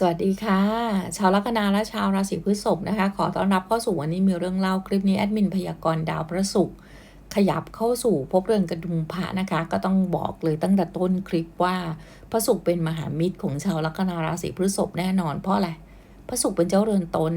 สวัสดีค่ะ ชาวลัคนาและชาวราศีพฤษภนะคะ ขอต้อนรับเข้าสู่วันนี้มีเรื่องเล่าคลิปนี้แอดมินพยากรณ์ดาวพระศุกร์ขยับเข้าสู่พบเรือนกระดุมพระนะคะ ก็ต้องบอกเลยตั้งแต่ต้นคลิปว่าพระศุกร์เป็นมหามิตรของชาวลัคนาราศีพฤษภแน่นอนเพราะอะไรพระศุกร์เป็นเจ้าเรือนตน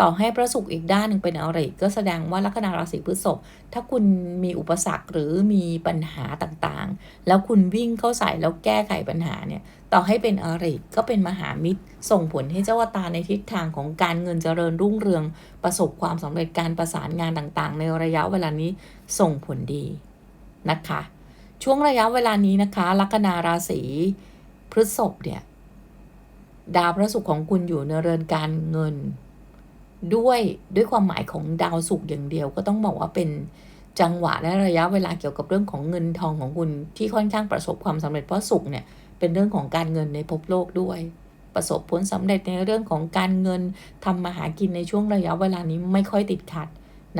ต่อให้พระศุกร์อีกด้านหนึ่งเป็นอะไรก็แสดงว่าลัคนาราศีพฤษภถ้าคุณมีอุปสรรคหรือมีปัญหาต่างๆ แล้วคุณวิ่งเข้าใส่แล้วแก้ไขปัญหาเนี่ย ต่อให้เป็นอริก็เป็นมหามิตร ส่งผลให้เจ้าวตาในทิศทางของการเงินเจริญรุ่งเรือง ประสบความสำเร็จการประสานงานต่างๆ ในระยะเวลานี้ส่งผลดีนะคะ ช่วงระยะเวลานี้นะคะลัคนาราศีพฤษภเนี่ยดาวพระศุกร์ของคุณอยู่ในเรือนการเงิน ด้วยด้วยความหมายของดาวศุกร์อย่างเดียวก็ต้องบอกว่าเป็นจังหวะและระยะเวลาเกี่ยวกับเรื่องของเงินทองของคุณที่ค่อนข้างประสบความสำเร็จเพราะศุกร์เนี่ย เป็นเรื่องของการเงินในภพโลกด้วย ประสบผลสำเร็จในเรื่องของการเงินทำมาหากินในช่วงระยะเวลานี้ไม่ค่อยติดขัด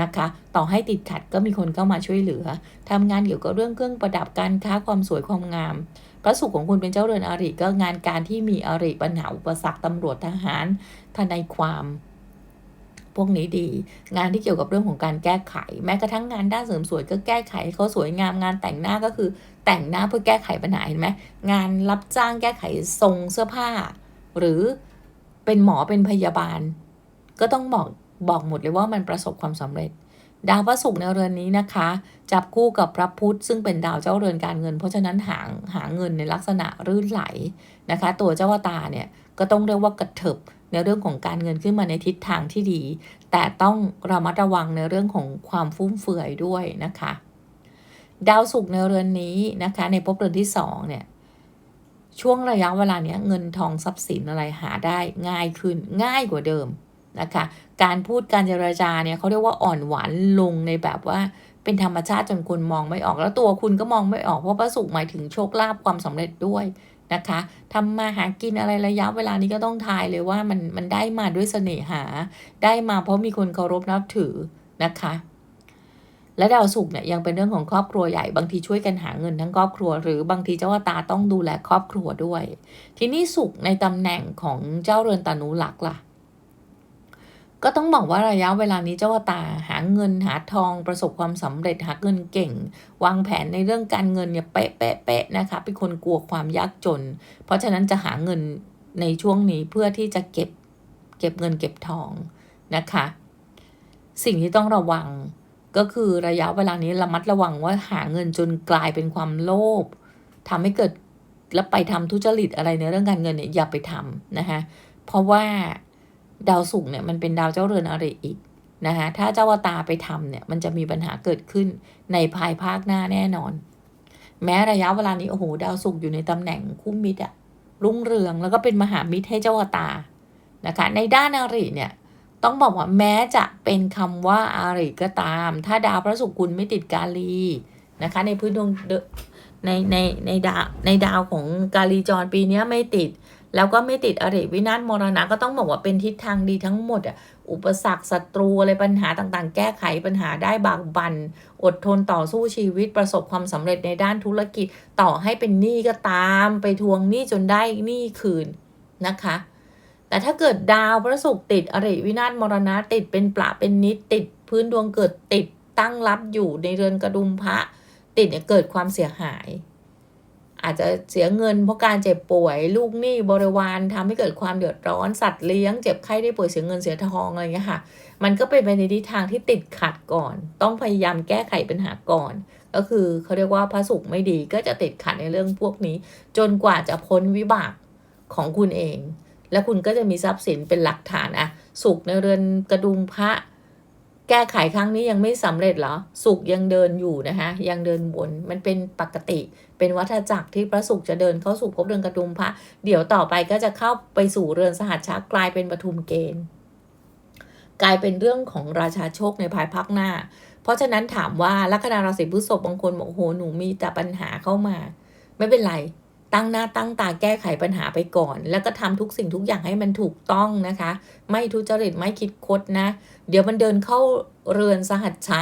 นะคะ ต่อให้ติดขัดก็มีคนเข้ามาช่วยเหลือทำงานเกี่ยวกับเรื่องเครื่องประดับการค้าความสวยความงาม พระสุขของคุณเป็นเจ้าเรือนอริก็งานการที่มีอริปัญหาอุปสรรคตำรวจทหารทนายความพวกนี้ดี งานที่เกี่ยวกับเรื่องของการแก้ไข แม้กระทั่งงานด้านเสริมสวยก็แก้ไขเขาสวยงามงานแต่งหน้าก็คือ แต่งหน้าเพื่อแก้ไขปัญหาเห็นไหมงานรับจ้างแก้ไขทรงเสื้อผ้า หรือเป็นหมอเป็นพยาบาล ก็ต้องบอกบอกหมดเลยว่ามันประสบความสำเร็จ ดาวพระศุกร์ในเรือนนี้นะคะ จับคู่กับพระพุธซึ่งเป็นดาวเจ้าเรือนการเงิน เพราะฉะนั้นหาหาเงินในลักษณะรื่นไหลนะคะ ตัวเจ้าวตาเนี่ยก็ต้องเรียกว่ากระเถิบในเรื่องของการเงินขึ้นมาในทิศทางที่ดี แต่ต้องระมัดระวังในเรื่องของความฟุ่มเฟือยด้วยนะคะ ดาวศุกร์ในเรือนนี้นะคะ ในภพเรือนที่สองเนี่ยช่วงระยะเวลาเนี้ยเงินทองทรัพย์สินอะไรหาได้ง่ายขึ้นง่ายกว่าเดิมนะคะ การพูดการเจรจาเนี่ยเขาเรียกว่าอ่อนหวานลงในแบบว่าเป็นธรรมชาติจนคุณมองไม่ออกแล้วตัวคุณก็มองไม่ออกเพราะพระศุกหมายถึงโชคลาภความสำเร็จด้วยนะคะทำมาหากินอะไรระยะเวลานี้ก็ต้องทายเลยว่ามันมันได้มาด้วยเสน่หา ได้มาเพราะมีคนเคารพนับถือนะคะ และดาวศุกร์เนี่ยยังเป็นเรื่องของครอบครัวใหญ่บางทีช่วยกันหาเงินทั้งครอบครัว หรือบางทีเจ้าตาต้องดูแลครอบครัวด้วย ทีนี้ศุกร์ในตำแหน่งของเจ้าเรือนตานุหลักล่ะ ก็ต้องบอกว่าระยะเวลานี้เจ้าตาหาเงินหาทองประสบความสำเร็จหาเงินเก่ง วางแผนในเรื่องการเงินเนี่ยเป๊ะเป๊ะเป๊ะนะคะเป็นคนกลัวความยากจน เพราะฉะนั้นจะหาเงินในช่วงนี้เพื่อที่จะเก็บเก็บเงินเก็บทองนะคะ สิ่งที่ต้องระวัง ก็คือระยะเวลานี้ระมัดระวังว่าหาเงินจนกลายเป็นความโลภทำให้เกิดแล้วไปทำทุจริตอะไรในเรื่องการเงินเนี่ยอย่าไปทำนะคะเพราะว่าดาวศุกร์เนี่ยมันเป็นดาวเจ้าเรือนอะไรอีกนะคะถ้าเจ้าวตาไปทำเนี่ยมันจะมีปัญหาเกิดขึ้นในภายภาคหน้าแน่นอน แม้ระยะเวลานี้โอ้โหดาวศุกร์อยู่ในตำแหน่งคู่มิตรอะรุ่งเรืองแล้วก็เป็นมหามิตรให้เจ้าวตานะคะในด้านอาริเนี่ย ต้องบอกว่าแม้จะเป็นคำว่าอาริก็ตาม ถ้าดาวพระศุกร์คุณไม่ติดกาลีนะคะ ในพื้นดวงในในในดาวในดาวของกาลีจรปีนี้ไม่ติด แล้วก็ไม่ติดอริวินาศมรณะก็ต้องบอกว่าเป็นทิศทางดีทั้งหมดอะอุปสรรคศัตรูอะไรปัญหาต่างๆ แก้ไขปัญหาได้บากบัน อดทนต่อสู้ชีวิตประสบความสำเร็จในด้านธุรกิจต่อให้เป็นหนี้ก็ตาม ไปทวงหนี้จนได้หนี้คืนนะคะ แต่ถ้าเกิดดาวพระศุกร์ติดอริวินาศมรณะ ติดเป็นปลาเป็นนิดติดพื้นดวงเกิดติดตั้งรับอยู่ในเรือนกระดุมพระ ติดเนี่ยเกิดความเสียหาย อาจจะเสียเงินเพราะการเจ็บป่วย ลูกหนี้บริวารทำให้เกิดความเดือดร้อนสัตว์เลี้ยงเจ็บไข้ได้ป่วยเสียเงินเสียทองอะไรเงี้ยค่ะ มันก็เป็นไปในทิศทางที่ติดขัดก่อน ต้องพยายามแก้ไขปัญหาก่อน ก็คือเขาเรียกว่าพระศุกร์ไม่ดีก็จะติดขัดในเรื่องพวกนี้ จนกว่าจะพ้นวิบากของคุณเอง แล้วคุณก็จะมีทรัพย์สินเป็นหลักฐานอะสุกในเรือนกระดุมพระ แก้ไขครั้งนี้ยังไม่สำเร็จเหรอ สุกยังเดินอยู่นะคะยังเดินบนมันเป็นปกติ เป็นวัฏจักรที่พระสุกจะเดินเข้าสู่ภพเรือนกระดุมพระ เดี๋ยวต่อไปก็จะเข้าไปสู่เรือนสหัสชักกลายเป็นปทุมเกณฑ์ กลายเป็นเรื่องของราชาโชคในภายภาคหน้า เพราะฉะนั้นถามว่าลัคนาราศีพฤษภบางคนบอกโอ้โหหนูมีแต่ปัญหาเข้ามา ไม่เป็นไร ตั้งหน้าตั้งตาแก้ไขปัญหาไปก่อน แล้วก็ทำทุกสิ่งทุกอย่างให้มันถูกต้องนะคะ ไม่ทุจริตไม่คิดคดนะ เดี๋ยวมันเดินเข้าเรือนสหัสช้า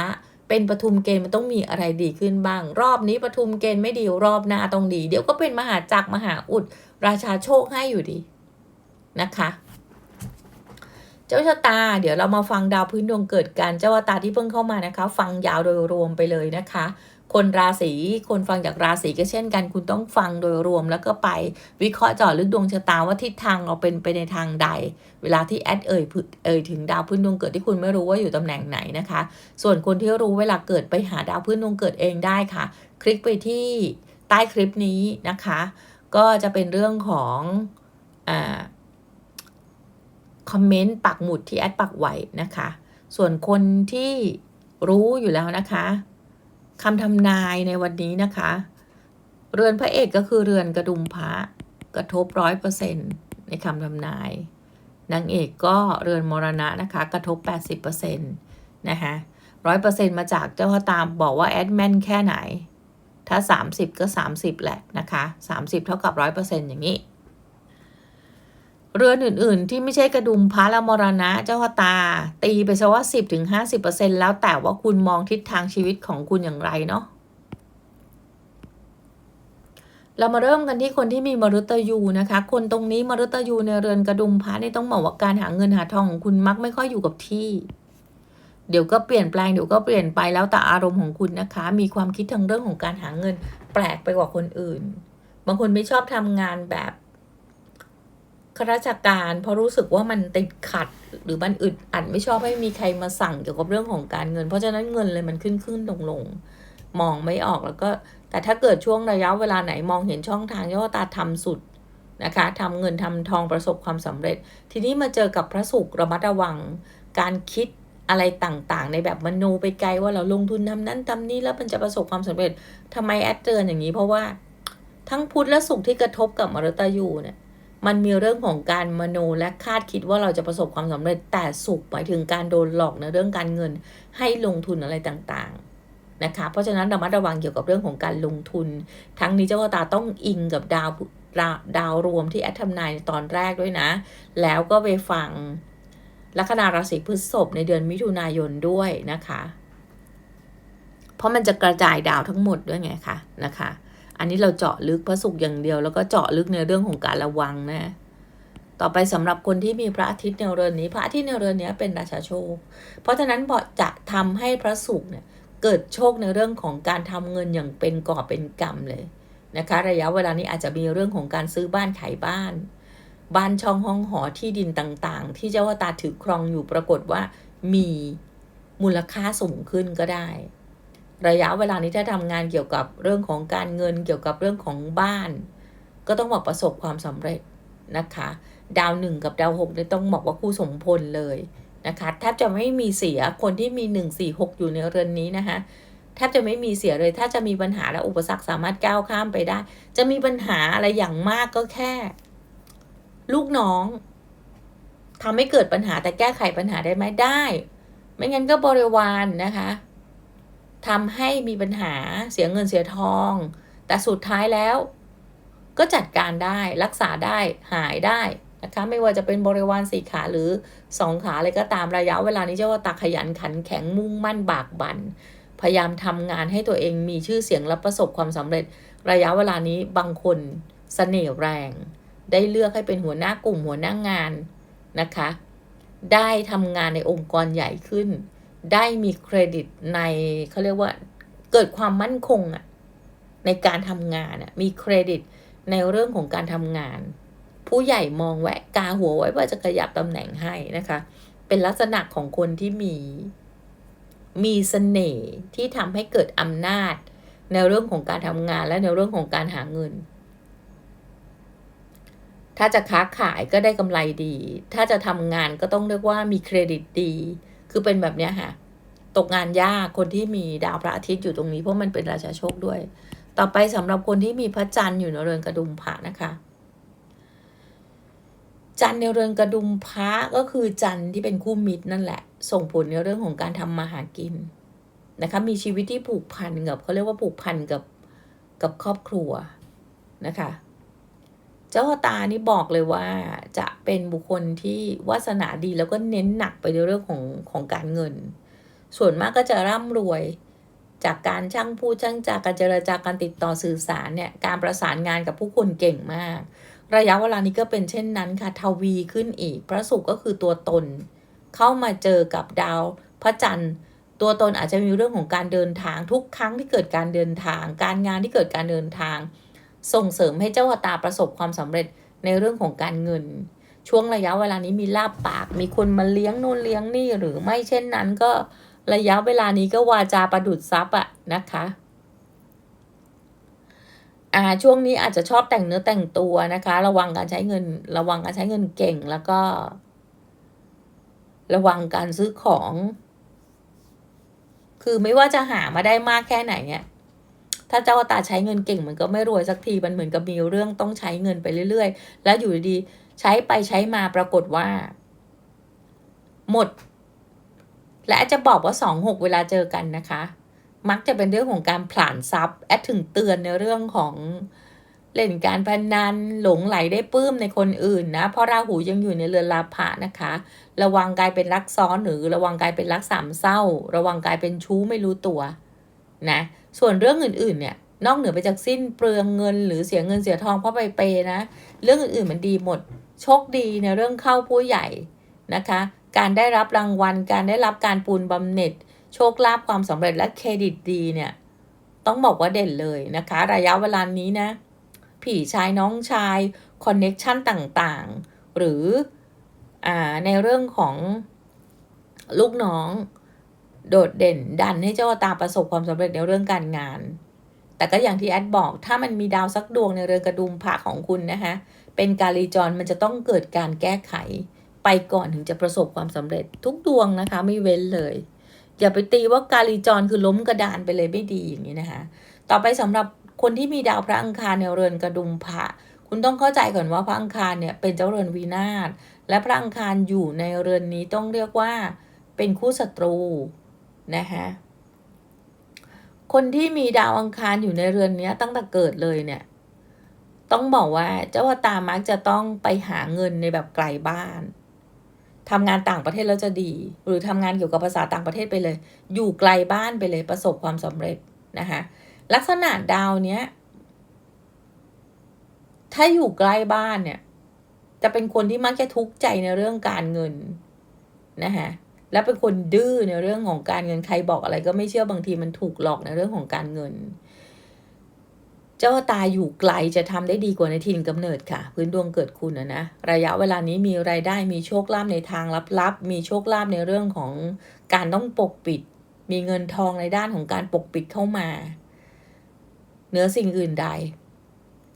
เป็นปทุมเกณฑ์มันต้องมีอะไรดีขึ้นบ้าง รอบนี้ปทุมเกณฑ์ไม่ดีรอบหน้าต้องดี เดี๋ยวก็เป็นมหาจักรมหาอุด ราชาโชคให้อยู่ดีนะคะ เจ้าชะตา เดี๋ยวเรามาฟังดาวพื้นดวงเกิดกันเจ้าชะตาที่เพิ่งเข้ามานะคะ ฟังยาวโดยรวมไปเลยนะคะ คนราศีคนฟังจากราศีก็เช่นกันคุณต้องฟังโดยรวมแล้วก็ไปวิเคราะห์เจาะลึกดวงชะตาว่าทิศทางเราเป็นไปในทางใด เวลาที่แอดเอ่ยเอ่ยถึงดาวพื้นดวงเกิดที่คุณไม่รู้ว่าอยู่ตำแหน่งไหนนะคะ ส่วนคนที่รู้เวลาเกิดไปหาดาวพื้นดวงเกิดเองได้ค่ะ คลิกไปที่ใต้คลิปนี้นะคะ ก็จะเป็นเรื่องของอ่าคอมเมนต์ปักหมุดที่แอดปักไว้นะคะ ส่วนคนที่รู้อยู่แล้วนะคะ คำทำนายในวันนี้นะคะ เรือนพระเอกก็คือเรือนกระดุมพระกระทบร้อยเปอร์เซ็นต์ในคำทำนายนางเอกก็เรือนมรณะนะคะ กระทบ 80%นะคะร้อยเปอร์เซ็นต์มาจากเจ้าพ่อตามบอกว่าแอดแมนแค่ไหน ถ้า 30 ก็ 30 แหละนะคะ 30 เท่ากับ 100%อย่างนี้ เรือนอื่นๆ ที่ไม่ใช่กระดุมพระละมรณะเจ้าตา ตีไปซะว่า 10-50%แล้วแต่ว่าคุณมองทิศทางชีวิตของคุณอย่างไรเนาะเรามาเริ่มกันที่คนที่มีมรุตยูนะคะ คนตรงนี้มรุตยูในเรือนกระดุมพระนี่ต้องบอกว่าการหาเงินหาทองของคุณมักไม่ค่อยอยู่กับที่ เดี๋ยวก็เปลี่ยนแปลงเดี๋ยวก็เปลี่ยนไปแล้วแต่อารมณ์ของคุณนะคะ มีความคิดทางเรื่องของการหาเงิน แปลกไปกว่าคนอื่น บางคนไม่ชอบทำงานแบบ ข้าราชการเพราะรู้สึกว่ามันติดขัดหรือมันอึดอัดไม่ชอบให้มีใครมาสั่งเกี่ยวกับเรื่องของการเงิน เพราะฉะนั้นเงินเลยมันขึ้นขึ้นลงลงมองไม่ออกแล้วก็ แต่ถ้าเกิดช่วงระยะเวลาไหนมองเห็นช่องทางย่อตาทำสุดนะคะทำเงินทำทองประสบความสำเร็จ ทีนี้มาเจอกับพระศุกร์ระมัดระวัง การคิดอะไรต่างๆ ในแบบมโนไปไกลว่าเราลงทุนทำนั้นทำนี้แล้วมันจะประสบความสำเร็จทำไมแอดเตือนอย่างนี้ เพราะว่าทั้งพุธและศุกร์ที่กระทบกับมรตยูเนี่ย มันมีเรื่องของการมโนและคาดคิดว่าเราจะประสบความสำเร็จแต่สุขหมายถึงการโดนหลอกในเรื่องการเงิน ให้ลงทุนอะไรต่างๆนะคะ เพราะฉะนั้นระมัดระวังเกี่ยวกับเรื่องของการลงทุน ทั้งนี้เจ้าตาต้องอิงกับดาวดาวรวมที่แอดทำนายในตอนแรกด้วยนะ แล้วก็ไปฟังลัคนาราศีพฤษภในเดือนมิถุนายนด้วยนะคะ เพราะมันจะกระจายดาวทั้งหมดด้วยไงคะนะคะ อันนี้เราเจาะลึกพระศุกร์อย่างเดียว แล้วก็เจาะลึกในเรื่องของการระวังนะ ต่อไปสำหรับคนที่มีพระอาทิตย์ในเรือนนี้ พระอาทิตย์ในเรือนนี้เป็นราชาโชค เพราะฉะนั้นจะทำให้พระศุกร์เนี่ยเกิดโชคในเรื่องของการทำเงินอย่างเป็นก่อเป็นกรรมเลยนะคะ ระยะเวลานี้อาจจะมีเรื่องของการซื้อบ้านขายบ้าน บ้านช่องห้องหอที่ดินต่างๆ ที่เจ้าว่าตาถือครองอยู่ปรากฏว่ามีมูลค่าสูงขึ้นก็ได้ ระยะเวลานี้ถ้าทำงานเกี่ยวกับเรื่องของการเงินเกี่ยวกับเรื่องของบ้าน ก็ต้องบอกประสบความสำเร็จนะคะ ดาวหนึ่งกับดาวหกเนี่ยต้องบอกว่าคู่สมพลเลยนะคะแทบจะไม่มีเสียคนที่มีหนึ่งสี่หกอยู่ในเรือนนี้นะคะแทบจะไม่มีเสียเลย ถ้าจะมีปัญหาและอุปสรรคสามารถก้าวข้ามไปได้ จะมีปัญหาอะไรอย่างมากก็แค่ ลูกน้องทำให้เกิดปัญหาแต่แก้ไขปัญหาได้ไหมได้ ไม่งั้นก็บริวารนนะคะ ทำให้มีปัญหาเสียเงินเสียทอง แต่สุดท้ายแล้ว ก็จัดการได้รักษาได้หายได้นะคะ ไม่ว่าจะเป็นบริวารสี่ขาหรือสองขาอะไรก็ตามระยะเวลานี้เจ้าว่าตาขยันขันแข็งมุ่งมั่นบากบัน่นพยายามทำงานให้ตัวเองมีชื่อเสียงและประสบความสำเร็จ ระยะเวลานี้บางคนสเสน่ห์แรง ได้เลือกให้เป็นหัวหน้ากลุ่มหัวหน้างานนะคะ ได้ทำงานในองค์กรใหญ่ขึ้น ได้มีเครดิตในเขาเรียกว่าเกิดความมั่นคงอะในการทำงานอะมีเครดิตในเรื่องของการทำงาน ผู้ใหญ่มองแวะกาหัวไว้ว่าจะขยับตำแหน่งให้นะคะ เป็นลักษณะของคนที่มีมีสเสน่ห์ที่ทำให้เกิดอำนาจ ในเรื่องของการทำงานและในเรื่องของการหาเงิน ถ้าจะค้าขายก็ได้กำไรดี ถ้าจะทำงานก็ต้องเรียกว่ามีเครดิตดี คือเป็นแบบเนี้ยค่ะ ตกงานยากคนที่มีดาวพระอาทิตย์อยู่ตรงนี้เพราะมันเป็นราชาโชคด้วย ต่อไปสำหรับคนที่มีพระจันทร์อยู่ในเรือนกระดุมพระนะคะ จันทร์ในเรือนกระดุมพระก็คือจันทร์ที่เป็นคู่มิตรนั่นแหละ ส่งผลในเรื่องของการทำมาหากินนะคะ มีชีวิตที่ผูกพันกับเขาเรียกว่าผูกพันกับกับครอบครัวนะคะ เจ้าตานี่บอกเลยว่าจะเป็นบุคคลที่วาสนาดีแล้วก็เน้นหนักไปในเรื่องของของการเงิน ส่วนมากก็จะร่ำรวยจากการช่างพูดช่างจากการเจรจาการติดต่อสื่อสารเนี่ยการประสานงานกับผู้คนเก่งมาก ระยะเวลานี้ก็เป็นเช่นนั้นค่ะทวีขึ้นอีก พระศุกร์ก็คือตัวตน เข้ามาเจอกับดาวพระจันทร์ ตัวตนอาจจะมีเรื่องของการเดินทางทุกครั้งที่เกิดการเดินทาง การงานที่เกิดการเดินทาง ส่งเสริมให้เจ้าชะตาประสบความสำเร็จในเรื่องของการเงิน ช่วงระยะเวลานี้มีลาบปาก มีคนมาเลี้ยงนู่นเลี้ยงนี่หรือไม่เช่นนั้นก็ระยะเวลานี้ก็วาจาประดุดทรัพย์อะนะคะอ่าช่วงนี้อาจจะชอบแต่งเนื้อแต่งตัวนะคะ ระวังการใช้เงิน ระวังการใช้เงินเก่งแล้วก็ ระวังการซื้อของ คือไม่ว่าจะหามาได้มากแค่ไหนเนี่ย ถ้าเจ้าตาใช้เงินเก่งมันก็ไม่รวยสักทีมันเหมือนกับมีเรื่องต้องใช้เงินไปเรื่อย ๆ แล้วอยู่ดีๆใช้ไปใช้มาปรากฏว่า หมด และจะบอกว่าสองหกเวลาเจอกันนะคะ มักจะเป็นเรื่องของการผลานทรัพย์แอดถึงเตือนในเรื่องของเล่นการพนันหลงไหลได้ปื้มในคนอื่นนะเพราะราหูยังอยู่ในเรือนลาภะนะคะ ระวังกลายเป็นรักซ้อนหรือระวังกลายเป็นรักสามเศร้า ระวังกลายเป็นชู้ไม่รู้ตัวนะ ส่วนเรื่องอื่นๆเนี่ยนอกเหนือไปจากสิ้นเปลืองเงินหรือเสียเงินเสียทองเพราะไปเปนะ เรื่องอื่นๆมันดีหมด โชคดีในเรื่องเข้าผู้ใหญ่นะคะ การได้รับรางวัล การได้รับการปูนบำเหน็จ โชคลาภความสำเร็จและเครดิตดีเนี่ย ต้องบอกว่าเด่นเลยนะคะ ระยะเวลานี้นะ ผีชายน้องชายคอนเน็กชันต่างๆ หรืออ่าในเรื่องของลูกน้อง โดดเด่นดันให้เจ้าตาประสบความสำเร็จในเรื่องการงาน แต่ก็อย่างที่แอดบอก ถ้ามันมีดาวสักดวงในเรือนกระดุมพระของคุณนะคะเป็นกาลีจรมันจะต้องเกิดการแก้ไข ไปก่อนถึงจะประสบความสำเร็จทุกดวงนะคะ ไม่เว้นเลย อย่าไปตีว่ากาลีจรคือล้มกระดานไปเลยไม่ดีอย่างนี้นะคะ ต่อไปสำหรับคนที่มีดาวพระอังคารในเรือนกระดุมพระคุณต้องเข้าใจก่อนว่าพระอังคารเนี่ยเป็นเจ้าเรือนวีนาศและพระอังคารอยู่ในเรือนนี้ต้องเรียกว่าเป็นคู่ศัตรู นะคะคนที่มีดาวอังคารอยู่ในเรือนนี้ตั้งแต่เกิดเลยเนี่ย ต้องบอกว่าเจ้าตามักจะต้องไปหาเงินในแบบไกลบ้านทำงานต่างประเทศแล้วจะดี หรือทำงานเกี่ยวกับภาษาต่างประเทศไปเลย อยู่ไกลบ้านไปเลยประสบความสำเร็จนะคะลักษณะดาวเนี้ย ถ้าอยู่ใกล้บ้านเนี่ย จะเป็นคนที่มักจะทุกข์ใจในเรื่องการเงินนะคะ แล้วเป็นคนดื้อในเรื่องของการเงินใครบอกอะไรก็ไม่เชื่อบางทีมันถูกหลอกในเรื่องของการเงิน เจ้าตาอยู่ไกลจะทำได้ดีกว่าในถิ่นกำเนิดค่ะ พื้นดวงเกิดคุณนะนะระยะเวลานี้มีไรายได้มีโชคลาภในทางลับๆ มีโชคลาภในเรื่องของการต้องปกปิด มีเงินทองในด้านของการปกปิดเข้ามาเหนือสิ่งอื่นใด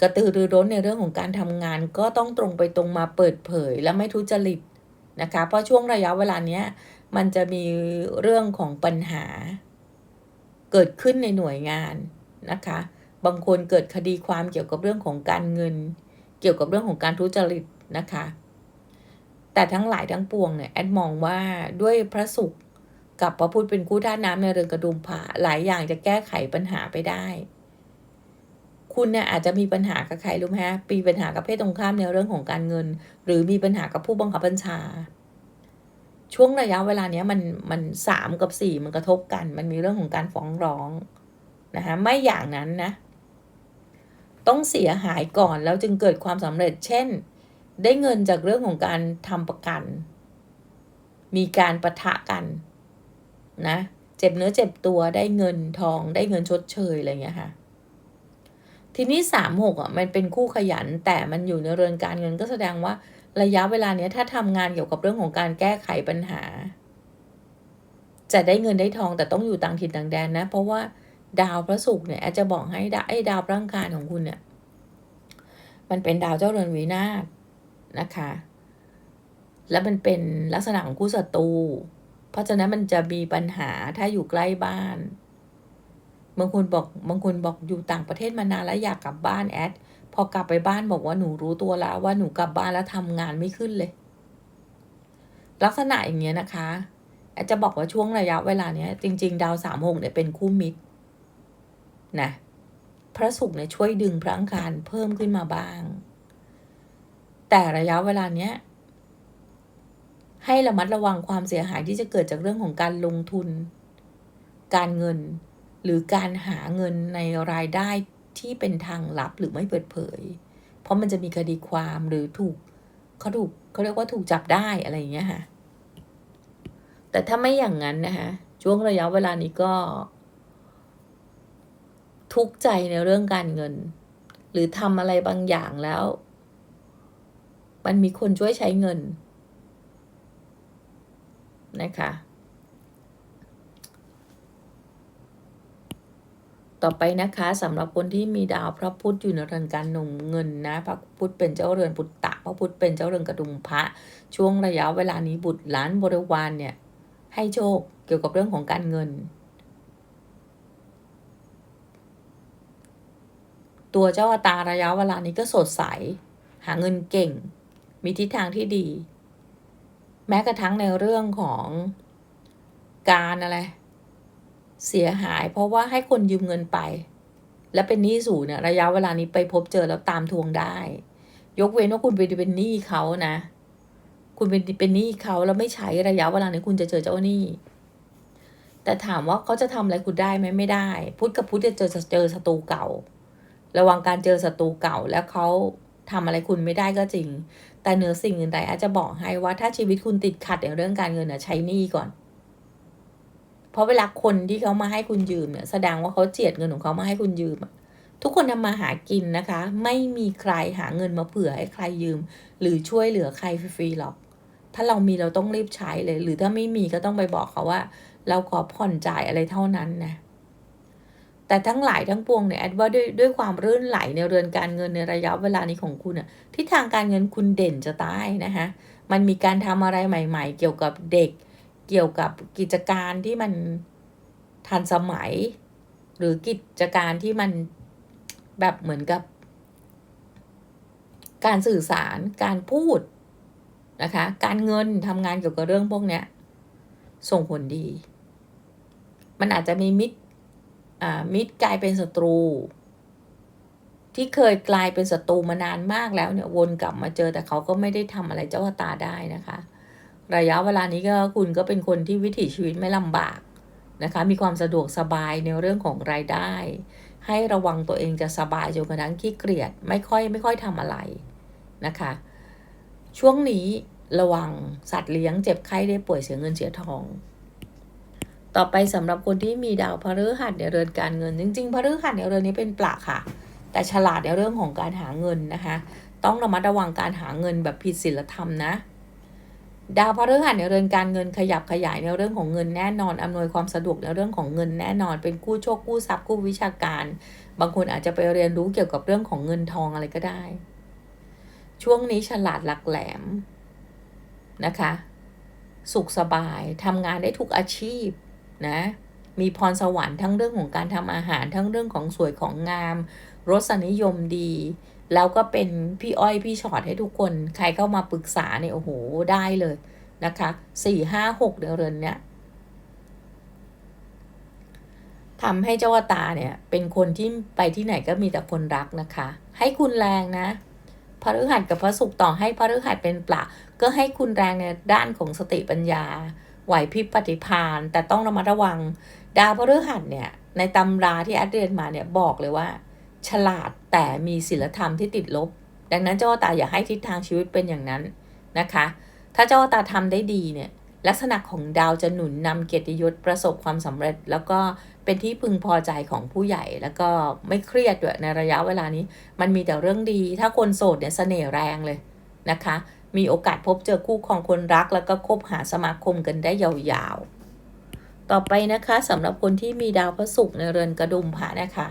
กระตือรือร้นในเรื่องของการทำงานก็ต้องตรงไปตรงมาเปิดเผยและไม่ทุจริตนะคะ เพราะช่วงระยะเวลาเนี้ย มันจะมีเรื่องของปัญหา เกิดขึ้นในหน่วยงานนะคะ บางคนเกิดคดีความเกี่ยวกับเรื่องของการเงิน เกี่ยวกับเรื่องของการทุจริตนะคะ แต่ทั้งหลายทั้งปวงเนี่ยแอดมองว่าด้วยพระศุกร์กับพระพุทธเป็นคู่ท่าน้ำในเรือนกระดุมผาหลายอย่างจะแก้ไขปัญหาไปได้ คุณเนี่ยอาจจะมีปัญหากับใครรู้ไหมฮะมีปัญหากับเพศตรงข้ามในเรื่องของการเงิน หรือมีปัญหากับผู้บังคับบัญชา ช่วงระยะเวลาเนี้ยมันมันสามกับสี่มันกระทบกัน มันมีเรื่องของการฟ้องร้องนะคะไม่อย่างนั้นนะ ต้องเสียหายก่อนแล้วจึงเกิดความสำเร็จ เช่น ได้เงินจากเรื่องของการทำประกัน มีการประทะกันนะเจ็บเนื้อเจ็บตัวได้เงินทองได้เงินชดเชยอะไรเงี้ยค่ะทีนี้สามหกอะมันเป็นคู่ขยันแต่มันอยู่ในเรือนการเงินก็แสดงว่า ระยะเวลาเนี้ยถ้าทำงานเกี่ยวกับเรื่องของการแก้ไขปัญหา จะได้เงินได้ทองแต่ต้องอยู่ต่างถิ่นต่างแดนนะ เพราะว่าดาวพระศุกร์เนี่ยอาจจะบอกให้ดาวไอ้ดาวร่างกายของคุณเนี่ยมันเป็นดาวเจ้าเรือนวินาศนะคะ แล้วมันเป็นลักษณะของคู่ศัตรูเพราะฉะนั้นมันจะมีปัญหาถ้าอยู่ใกล้บ้านบางคนบอกบางคนบอกอยู่ต่างประเทศมานานแล้วอยากกลับบ้านแอด พอกลับไปบ้านบอกว่าหนูรู้ตัวแล้ว ว่าหนูกลับบ้านแล้วทำงานไม่ขึ้นเลย ลักษณะอย่างเงี้ยนะคะแอจะบอกว่าช่วงระยะเวลาเนี้ย จริง ๆ ดาวสามหกเนี่ยเป็นคู่มิตรนะพระศุกร์เนี่ยช่วยดึงพระอังคารเพิ่มขึ้นมาบ้าง แต่ระยะเวลาเนี้ย ให้ระมัดระวังความเสียหายที่จะเกิดจากเรื่องของการลงทุน การเงิน หรือการหาเงินในรายได้ ที่เป็นทางลับหรือไม่เปิดเผย เพราะมันจะมีคดีความหรือถูกเขาถูกเขาเรียกว่าถูกจับได้อะไรอย่างเงี้ยค่ะ แต่ถ้าไม่อย่างนั้นนะคะช่วงระยะเวลานี้ก็ ทุกข์ใจในเรื่องการเงิน หรือทำอะไรบางอย่างแล้ว มันมีคนช่วยใช้เงินนะคะ ต่อไปนะคะสำหรับคนที่มีดาวพระพุธอยู่ในเรือนการหนุ่มเงินนะพระพุธเป็นเจ้าเรือนปุตตะ พระพุธเป็นเจ้าเรือนกระดุมพระ ช่วงระยะเวลานี้บุตรหลานบริวารเนี่ยให้โชคเกี่ยวกับเรื่องของการเงิน ตัวเจ้าอัตาระยะเวลานี้ก็สดใส หาเงินเก่ง มีทิศทางที่ดี แม้กระทั่งในเรื่องของการอะไร เสียหาย เพราะว่าให้คนยืมเงินไป และเป็นหนี้สูงเนี่ยระยะเวลานี้ไปพบเจอแล้วตามทวงได้ ยกเว้นว่าคุณไปเป็นหนี้เขานะ คุณเป็นเป็นหนี้เขาแล้วไม่ใช้ระยะเวลานี้คุณจะเจอเจ้าหนี้ แต่ถามว่าเขาจะทำอะไรคุณได้ไหมไม่ได้ พุทธกับพุทธจะเจอเจอศัตรูเก่า ระวังการเจอศัตรูเก่าแล้วเขาทำอะไรคุณไม่ได้ก็จริง แต่เหนือสิ่งอื่นใดอาจจะบอกให้ว่าถ้าชีวิตคุณติดขัดในเรื่องการเงินนะใช้หนี้ก่อน เพราะเวลาคนที่เขามาให้คุณยืมเนี่ยแสดงว่าเขาเจียดเงินของเขามาให้คุณยืมทุกคนทำมาหากินนะคะ ไม่มีใครหาเงินมาเผื่อให้ใครยืม หรือช่วยเหลือใครฟรีๆหรอก ถ้าเรามีเราต้องรีบใช้เลย หรือถ้าไม่มีก็ต้องไปบอกเขาว่า เราขอผ่อนจ่ายอะไรเท่านั้นนะแต่ทั้งหลายทั้งปวงเนี่ยแอดว่าด้วยด้วยความรื่นไหลในเรือนการเงินในระยะเวลานี้ของคุณอะที่ทางการเงินคุณเด่นจะตายนะคะมันมีการทำอะไรใหม่ ๆ เกี่ยวกับเด็ก เกี่ยวกับกิจการที่มันทันสมัย หรือกิจการที่มันแบบเหมือนกับ การสื่อสารการพูดนะคะ การเงินทำงานเกี่ยวกับเรื่องพวกเนี้ย ส่งผลดี มันอาจจะมีมิตรอ่ามิตรกลายเป็นศัตรู ที่เคยกลายเป็นศัตรูมานานมากแล้วเนี่ยวนกลับมาเจอแต่เขาก็ไม่ได้ทำอะไรเจ้าตาได้นะคะ ระยะเวลานี้ก็คุณก็เป็นคนที่วิถีชีวิตไม่ลำบากนะคะ มีความสะดวกสบายในเรื่องของรายได้ ให้ระวังตัวเองจะสบายจนกระทั่งขี้เกียจไม่ค่อยไม่ค่อยทำอะไรนะคะ ช่วงนี้ระวังสัตว์เลี้ยงเจ็บไข้ได้ป่วยเสียเงินเสียทอง ต่อไปสำหรับคนที่มีดาวพฤหัสในเรือนการเงิน จริงๆพฤหัสในเรือนนี้เป็นปลาค่ะ แต่ฉลาดในเรื่องของการหาเงินนะคะ ต้องระมัดระวังการหาเงินแบบผิดศีลธรรมนะ ดาวพฤหัสในเรือนการเงินขยับขยายในเรื่องของเงินแน่นอนอำนวยความสะดวกในเรื่องของเงินแน่นอน เป็นกู้โชคกู้ทรัพย์กู้วิชาการ บางคนอาจจะไปเรียนรู้เกี่ยวกับเรื่องของเงินทองอะไรก็ได้ ช่วงนี้ฉลาดหลักแหลมนะคะ สุขสบายทำงานได้ทุกอาชีพนะมีพรสวรรค์ทั้งเรื่องของการทำอาหารทั้งเรื่องของสวยของงาม รสนิยมดี แล้วก็เป็นพี่อ้อยพี่ชอตให้ทุกคนใครเข้ามาปรึกษาเนี่ยโอ้โหได้เลยนะคะสี่ห้าหกเดือนเนี่ยทำให้เจ้าตาเนี่ย เป็นคนที่ไปที่ไหนก็มีแต่คนรักนะคะ ให้คุณแรงนะพฤหัสกับพระศุกร์ต่อให้พฤหัสเป็นปลาก็ให้คุณแรงในด้านของสติปัญญา ไหวพริบปฏิภาณแต่ต้องระมัดระวัง ดาวพฤหัสเนี่ย ในตำราที่แอดเรียนมาเนี่ยบอกเลยว่า ฉลาดแต่มีศีลธรรมที่ติดลบ ดังนั้นเจ้าตาอย่าให้ทิศทางชีวิตเป็นอย่างนั้นนะคะ ถ้าเจ้าตาทำได้ดีเนี่ยลักษณะของดาวจะหนุนนำเกียรติยศประสบความสำเร็จ แล้วก็เป็นที่พึงพอใจของผู้ใหญ่แล้วก็ไม่เครียดด้วยในระยะเวลานี้ มันมีแต่เรื่องดี ถ้าคนโสดเนี่ยเสน่ห์แรงเลยนะคะ มีโอกาสพบเจอคู่ของคนรัก แล้วก็คบหาสมาคมกันได้ยาวๆ ต่อไปนะคะสำหรับคนที่มีดาวพระศุกร์ในเรือนกระดุมพระนะคะ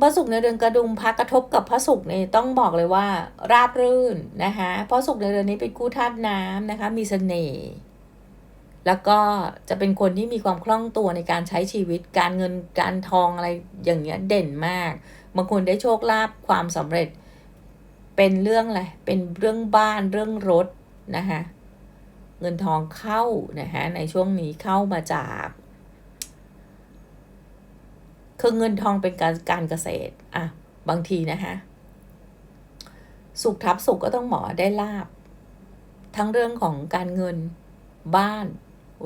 พระศุกร์ในเรือนกระดุมพระกระทบกับพระศุกร์เนี่ยต้องบอกเลยว่า ราบรื่นนะคะพระศุกร์ในเรือนนี้เป็นคู่ธาตุน้ำนะคะ มีเสน่ห์แล้วก็จะเป็นคนที่มีความคล่องตัวในการใช้ชีวิต การเงินการทองอะไรอย่างเงี้ยเด่นมาก บางคนได้โชคลาภความสำเร็จ เป็นเรื่องอะไรเป็นเรื่องบ้านเรื่องรถนะคะเงินทองเข้านะคะในช่วงนี้เข้ามาจาก คือเงินทองเป็นการการเกษตร อะ บางทีนะคะสุขทับสุขก็ต้องหมอได้ลาบ ทั้งเรื่องของการเงิน บ้าน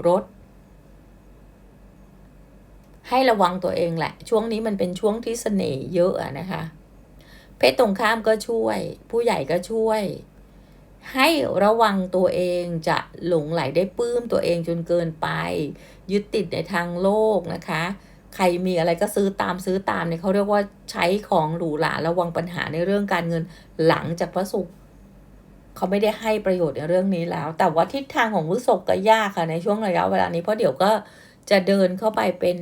รถ ให้ระวังตัวเองแหละ ช่วงนี้มันเป็นช่วงที่เสน่ห์เยอะนะคะ เพศตรงข้ามก็ช่วย ผู้ใหญ่ก็ช่วย ให้ระวังตัวเองจะหลงไหลได้ปลื้มตัวเองจนเกินไป ยึดติดในทางโลกนะคะ ใครมีอะไรก็ซื้อตามซื้อตามเนี่ยเขาเรียกว่าใช้ของหรูหราระวังปัญหาในเรื่องการเงินหลังจากพระศุกร์เขาไม่ได้ให้ประโยชน์ในเรื่องนี้แล้ว แต่ว่าทิศทางของพฤษภก็ยากค่ะในช่วงระยะเวลานี้เพราะเดี๋ยวก็จะเดินเข้าไปเป็น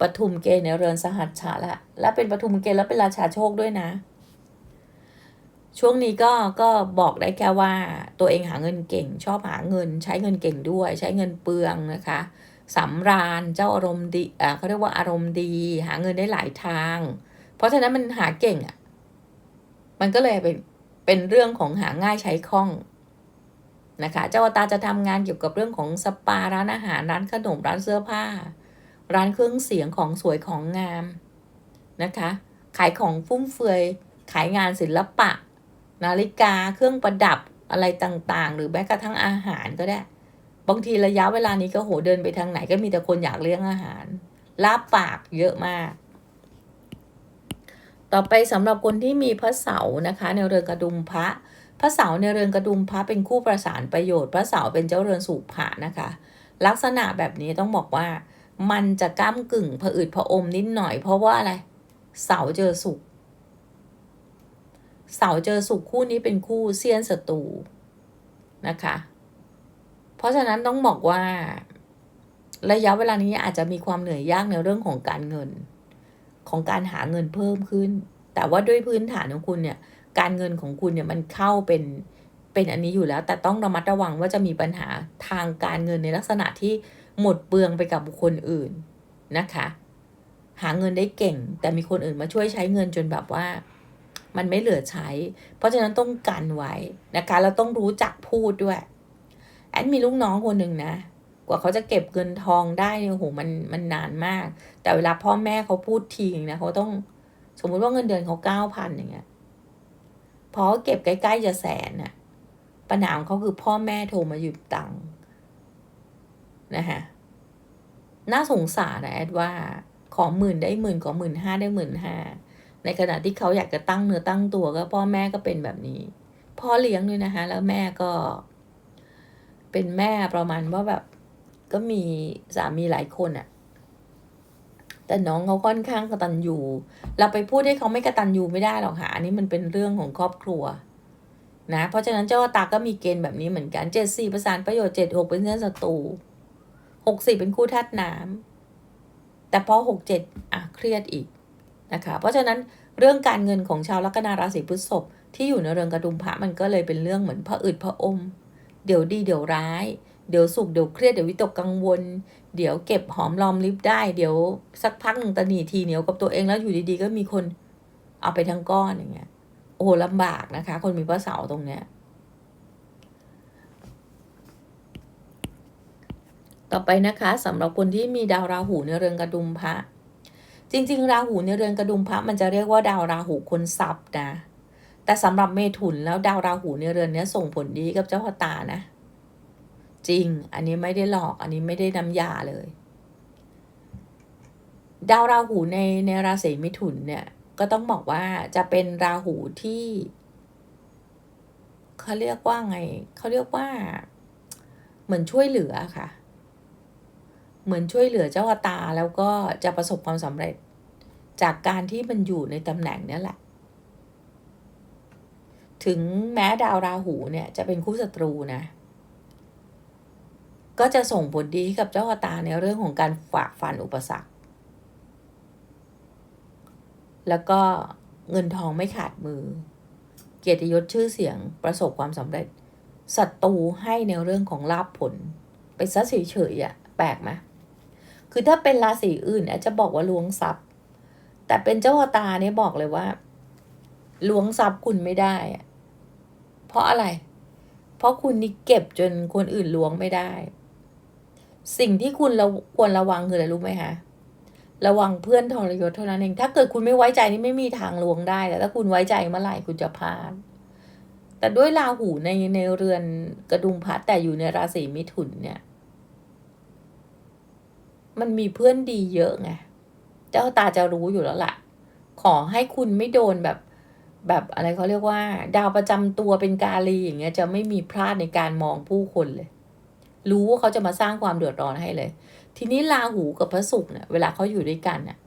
ปทุมเกณฑ์ในเรือนสหัชชะแล้วและเป็นปทุมเกณฑ์แล้วเป็นราชาโชคด้วยนะ ช่วงนี้ก็ก็บอกได้แค่ว่าตัวเองหาเงินเก่ง ชอบหาเงิน ใช้เงินเก่งด้วย ใช้เงินเปลืองนะคะ สำราญเจ้าอารมณ์ดีอ่าเขาเรียกว่าอารมณ์ดี หาเงินได้หลายทาง เพราะฉะนั้นมันหาเก่งอะ มันก็เลยเป็นเป็นเรื่องของหาง่ายใช้คล่องนะคะเจ้าตาจะทำงานเกี่ยวกับเรื่องของสปาร้านอาหารร้านขนมร้านเสื้อผ้า ร้านเครื่องเสียงของสวยของงามนะคะ ขายของฟุ่มเฟือย ขายงานศิลปะ นาฬิกาเครื่องประดับอะไรต่างๆ หรือแม้กระทั่งอาหารก็ได้ บางทีระยะเวลานี้ก็โหเดินไปทางไหนก็มีแต่คนอยากเลี้ยงอาหารลาบปากเยอะมาก ต่อไปสำหรับคนที่มีพระเสาร์นะคะ ในเรือนกระดุมพระ พระเสาร์ในเรือนกระดุมพระเป็นคู่ประสานประโยชน์ พระเสาร์เป็นเจ้าเรือนสู่ผานะคะ ลักษณะแบบนี้ต้องบอกว่า มันจะก้ากึ่งผะอืดผะอมนิดหน่อย เพราะว่าอะไร เสาร์เจอสุข เสาร์เจอสุขคู่นี้เป็นคู่เซียนศัตรูนะคะ เพราะฉะนั้นต้องบอกว่า ระยะเวลานี้อาจจะมีความเหนื่อยยากในเรื่องของการเงิน ของการหาเงินเพิ่มขึ้น แต่ว่าด้วยพื้นฐานของคุณเนี่ย การเงินของคุณเนี่ยมันเข้าเป็นเป็นอันนี้อยู่แล้ว แต่ต้องระมัดระวังว่าจะมีปัญหาทางการเงินในลักษณะที่หมดเปลืองไปกับบุคคลอื่นนะคะ หาเงินได้เก่ง แต่มีคนอื่นมาช่วยใช้เงินจนแบบว่ามันไม่เหลือใช้ เพราะฉะนั้นต้องกันไว้นะคะเราต้องรู้จักพูดด้วย แอนมีลูกน้องคนหนึ่งนะ กว่าเขาจะเก็บเงินทองได้โอ้โหมันมันนานมาก แต่เวลาพ่อแม่เขาพูดทีนะเขาต้องสมมุติว่าเงินเดือนเขาเก้าพันอย่างเงี้ยพอเก็บใกล้ๆจะแสนน่ะปัญหาของเขาคือพ่อแม่โทรมาหยุดตังค์นะคะน่าสงสารนะแอดว่าขอหมื่นได้หมื่นขอหมื่นห้าได้หมื่นห้าในขณะที่เขาอยากจะตั้งเนื้อตั้งตัวก็พ่อแม่ก็เป็นแบบนี้ พ่อเลี้ยงด้วยนะคะแล้วแม่ก็ เป็นแม่ประมาณว่าแบบ ก็มีสามีหลายคนอะแต่น้องเขาค่อนข้างกระตันอยู่เราไปพูดให้เขาไม่กระตันอยู่ไม่ได้หรอกค่ะอันนี้มันเป็นเรื่องของครอบครัวนะเพราะฉะนั้นเจ้าตาก็มีเกณฑ์แบบนี้เหมือนกันเจ็ดสี่ประสานประโยชน์เจ็ดหกเป็นเส้นศัตรูหกสี่เป็นคู่ธาตุน้ำแต่พอหกเจ็ดอะเครียดอีกนะคะเพราะฉะนั้นเรื่องการเงินของชาวลัคนาราศีพฤษภที่อยู่ในเรือนกระดุมพระมันก็เลยเป็นเรื่องเหมือนพระอืดพระอม เดี๋ยวดีเดี๋ยวร้าย เดี๋ยวสุขเดี๋ยวเครียดเดี๋ยววิตกกังวล เดี๋ยวเก็บหอมรอมริบได้ เดี๋ยวสักพักหนึ่งตะหนีทีเหนียวกับตัวเองแล้วอยู่ดีๆ ก็มีคนเอาไปทั้งก้อนอย่างเงี้ย โอ้โหลำบากนะคะ คนมีพระเสาตรงเนี้ย ต่อไปนะคะสำหรับคนที่มีดาวราหูในเรือนกระดุมพระจริงๆ ราหูในเรือนกระดุมพระมันจะเรียกว่าดาวราหูคนซับนะ แต่สำหรับเมถุนแล้วดาวราหูในเรือนนี้ส่งผลดีกับเจ้าพตานะ จริง อันนี้ไม่ได้หลอก อันนี้ไม่ได้น้ำยาเลย ดาวราหูในในราศีมิถุนเนี่ย ก็ต้องบอกว่าจะเป็นราหูที่เขาเรียกว่าไง เขาเรียกว่า เหมือนช่วยเหลือค่ะ เหมือนช่วยเหลือเจ้าตาแล้วก็จะประสบความสำเร็จ จากการที่มันอยู่ในตำแหน่งนี้แหละ ถึงแม้ดาวราหูเนี่ยจะเป็นคู่ศัตรูนะ ก็จะส่งผลดีให้กับเจ้าตาในเรื่องของการฝ่าฟันอุปสรรค แล้วก็เงินทองไม่ขาดมือ เกียรติยศชื่อเสียงประสบความสำเร็จศัตรูให้ในเรื่องของลาภผล ไปซะเฉยๆอะแปลกไหมคือถ้าเป็นราศีอื่นอาจจะบอกว่าล้วงทรัพย์ แต่เป็นเจ้าตาเนี่ยบอกเลยว่าล้วงทรัพย์คุณไม่ได้อะ เพราะอะไร เพราะคุณนี่เก็บจนคนอื่นล้วงไม่ได้ สิ่งที่คุณเราควรระวังคืออะไรรู้ไหมคะระวังเพื่อนทรยศเท่านั้นเอง ถ้าเกิดคุณไม่ไว้ใจนี่ไม่มีทางลวงได้ แต่ถ้าคุณไว้ใจเมื่อไหร่คุณจะพลาด แต่ด้วยราหูในในเรือนกระดุมพัดแต่อยู่ในราศีมิถุนเนี่ย มันมีเพื่อนดีเยอะไง เจ้าตาจะรู้อยู่แล้วล่ะ ขอให้คุณไม่โดนแบบ แบบอะไรเขาเรียกว่า ดาวประจำตัวเป็นกาลีอย่างเงี้ยจะไม่มีพลาดในการมองผู้คนเลย รู้ว่าเขาจะมาสร้างความเดือดร้อนให้เลย ทีนี้ราหูกับพระศุกร์เนี่ยเวลาเขาอยู่ด้วยกันเนี่ย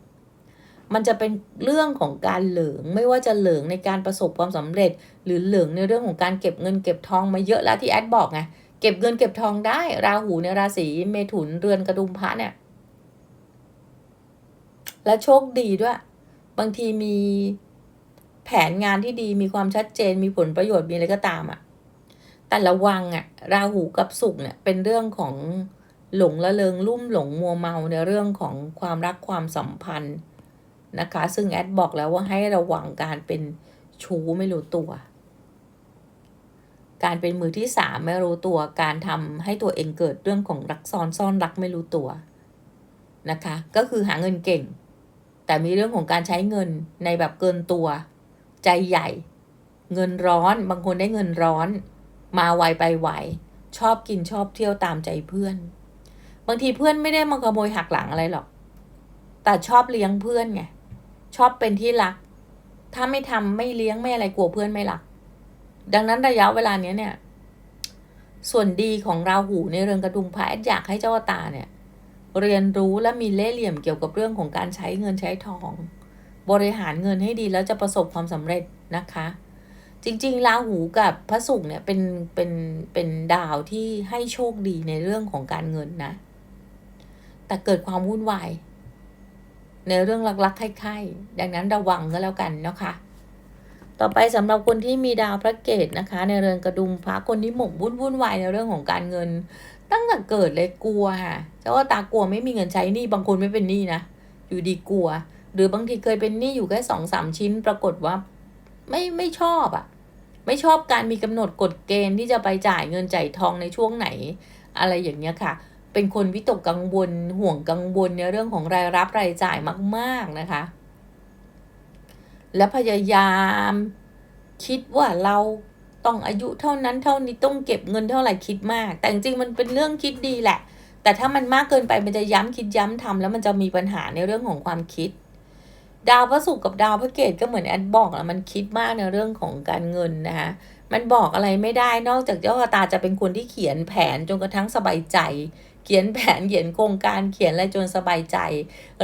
มันจะเป็นเรื่องของการเหลืองไม่ว่าจะเหลืองในการประสบความสำเร็จ หรือเหลืองในเรื่องของการเก็บเงินเก็บทองมาเยอะแล้วที่แอดบอกไงเก็บเงินเก็บทองได้ ราหูในราศีเมถุนเรือนกระดุมพระเนี่ย และโชคดีด้วย บางทีมี แผนงานที่ดีมีความชัดเจนมีผลประโยชน์มีอะไรก็ตามอะ่ะ แต่ระวังอะ่ะ ราหูกับศุกเนี่ย เป็นเรื่องของหลงละเลงลุ่มหลงมัวเมาในเรื่องของความรักความสัมพันธ์นะคะ ซึ่งแอดบอกแล้วว่าให้ระวังการเป็นชู้ไม่รู้ตัว การเป็นมือที่สามไม่รู้ตัว การทำให้ตัวเองเกิดเรื่องของรักซ้อนซ่อนรักไม่รู้ตัวนะคะ ก็คือหาเงินเก่ง แต่มีเรื่องของการใช้เงินในแบบเกินตัว ใจใหญ่ เงินร้อน บางคนได้เงินร้อน มาไวไปไวชอบกินชอบเที่ยวตามใจเพื่อน บางทีเพื่อนไม่ได้มาขโมยหักหลังอะไรหรอก แต่ชอบเลี้ยงเพื่อนไงชอบเป็นที่รัก ถ้าไม่ทำไม่เลี้ยงไม่อะไรกลัวเพื่อนไม่รัก ดังนั้นระยะเวลาเนี้ยเนี่ย ส่วนดีของราหูในเรืองกระดุมพระอยากให้เจ้าตาเนี่ย เรียนรู้และมีเล่ห์เหลี่ยมเกี่ยวกับเรื่องของการใช้เงินใช้ทอง บริหารเงินให้ดีแล้วจะประสบความสำเร็จนะคะ จริงๆราหูกับพระศุกร์เนี่ยเป็นเป็นเป็นดาวที่ให้โชคดีในเรื่องของการเงินนะ แต่เกิดความวุ่นวายในเรื่องลักๆไข่ๆดังนั้นระวังก็แล้วกันนะคะ ต่อไปสำหรับคนที่มีดาวพระเกตนะคะ ในเรือนกระดุมพระคนที่หมกวุ่นวุ่นวายในเรื่องของการเงิน ตั้งแต่เกิดเลยกลัวค่ะเจ้าว่าตากลัวไม่มีเงินใช้นี้บางคนไม่เป็นหนี้นะอยู่ดีกลัว หรือบางทีเคยเป็นหนี้อยู่แค่สองสามชิ้น ปรากฏว่า ไม่ไม่ชอบอะ่ะ ไม่ชอบการมีกำหนดกฎเกณฑ์ที่จะไปจ่ายเงินจ่ายทองในช่วงไหน อะไรอย่างเงี้ยค่ะ เป็นคนวิตกกังวลห่วงกังวลในเรื่องของรายรับรายจ่ายมาก ๆนะคะ และพยายามคิดว่าเราต้องอายุเท่านั้นเท่านี้ต้องเก็บเงินเท่าไหร่คิดมาก แต่จริงมันเป็นเรื่องคิดดีแหละ แต่ถ้ามันมากเกินไปมันจะย้ำคิดย้ำทำแล้วมันจะมีปัญหาในเรื่องของความคิด ดาวพระศุกร์กับดาวพระเกตก็เหมือนแอดบอกแล้วมันคิดมากในเรื่องของการเงินนะคะมันบอกอะไรไม่ได้นอกจากเจ้าตาจะเป็นคนที่เขียนแผนจนกระทั่งสบายใจ เขียนแผนเขียนโครงการเขียนอะไรจนสบายใจ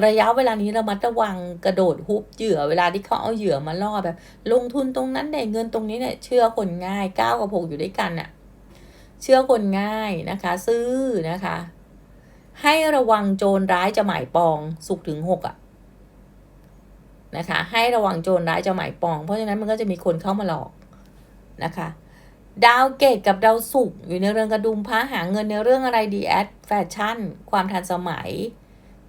ระยะเวลานี้เรามัดระวังกระโดดฮุบเหยื่อเวลาที่เขาเอาเหยื่อมาล่อแบบ ลงทุนตรงนั้นได้เงินตรงนี้เนี่ยเชื่อคนง่ายก้าวกับหกอยู่ด้วยกันอะเชื่อคนง่ายนะคะ ซื้อนะคะ ให้ระวังโจรร้ายจะหมายปองสุกถึงหกอะ นะคะ ให้ระวังโจรร้ายจะหมายปอง เพราะฉะนั้นมันก็จะมีคนเข้ามาหลอกนะคะ ดาวเกตกับดาวศุกร์อยู่ในเรือนกระดุมพระหาเงินในเรื่องอะไรดีแอดแฟชั่น ความทันสมัย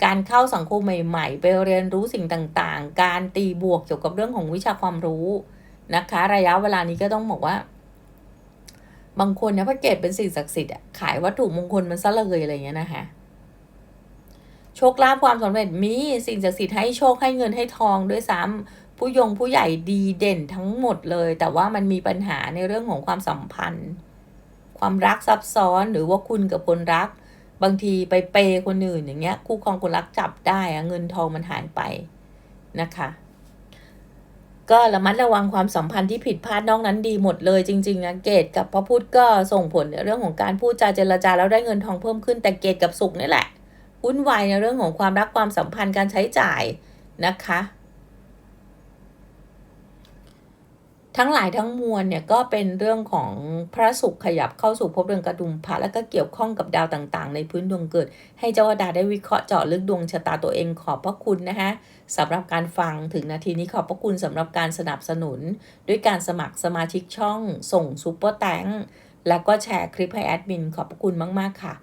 การเข้าสังคมใหม่ ๆ ไปเรียนรู้สิ่งต่างๆ การตีบวกเกี่ยวกับเรื่องของวิชาความรู้นะคะ ระยะเวลานี้ก็ต้องบอกว่า บางคนเนะพระเกตเป็นสิ่งศักดิ์สิทธิ์ขายวัตถุมงคลมันซะเลยอะไรเงี้ยนะคะ โชคลาภความสำเร็จมีสิ่งศักดิ์สิทธิ์ให้โชคให้เงินให้ทองด้วยซ้ำผู้ยงผู้ใหญ่ดีเด่นทั้งหมดเลย แต่ว่ามันมีปัญหาในเรื่องของความสัมพันธ์ ความรักซับซ้อนหรือว่าคุณกับคนรัก บางทีไปเปย์คนอื่นอย่างเงี้ย คู่ครองคนรักจับได้เงินทองมันหายไปนะคะ ก็ระมัดระวังความสัมพันธ์ที่ผิดพลาดนอกนั้นดีหมดเลยจริงๆนะเกตกับพระพุธก็ส่งผลในเรื่องของการพูดจาเจรจาแล้วได้เงินทองเพิ่มขึ้นแต่เกตกับสุขนี่แหละ วุ่นวายในเรื่องของความรักความสัมพันธ์การใช้จ่ายนะคะ ทั้งหลายทั้งมวลเนี่ยก็เป็นเรื่องของพระศุกร์ขยับเข้าสู่ภพเรือนกระดุมพระแล้วก็เกี่ยวข้องกับดาวต่างๆ ในพื้นดวงเกิด ให้เจ้าดาได้วิเคราะห์เจาะลึกดวงชะตาตัวเองขอบพระคุณนะคะสำหรับการฟังถึงนาทีนี้ขอบพระคุณสำหรับการสนับสนุน ด้วยการสมัครสมาชิกช่อง ส่งซูเปอร์แตงแล้วก็แชร์คลิปให้แอดมินขอบพระคุณมาก ๆ ค่ะ